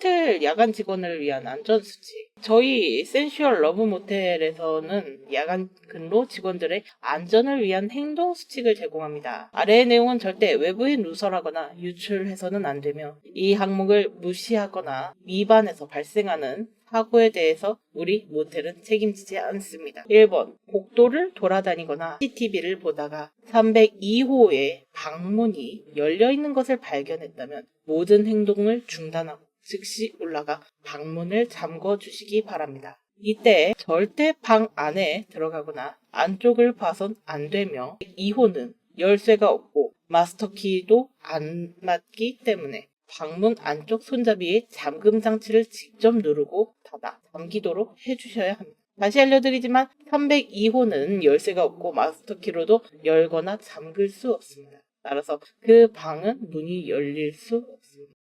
호텔 야간 직원을 위한 안전 수칙. 저희 센슈얼 러브 모텔에서는 야간 근로 직원들의 안전을 위한 행동 수칙을 제공합니다. 아래의 내용은 절대 외부인 누설하거나 유출해서는 안 되며 이 항목을 무시하거나 위반해서 발생하는 사고에 대해서 우리 모텔은 책임지지 않습니다. 1번 복도를 돌아다니거나 CCTV를 보다가 302호의 방문이 열려 있는 것을 발견했다면 모든 행동을 중단하고 즉시 올라가 방문을 잠궈 주시기 바랍니다. 이때 절대 방 안에 들어가거나 안쪽을 봐선 안 되며 2호는 열쇠가 없고 마스터키도 안 맞기 때문에 방문 안쪽 손잡이에 잠금 장치를 직접 누르고 닫아 잠기도록 해주셔야 합니다. 다시 알려드리지만 302호는 열쇠가 없고 마스터키로도 열거나 잠글 수 없습니다. 따라서 그 방은 문이 열릴 수 없습니다.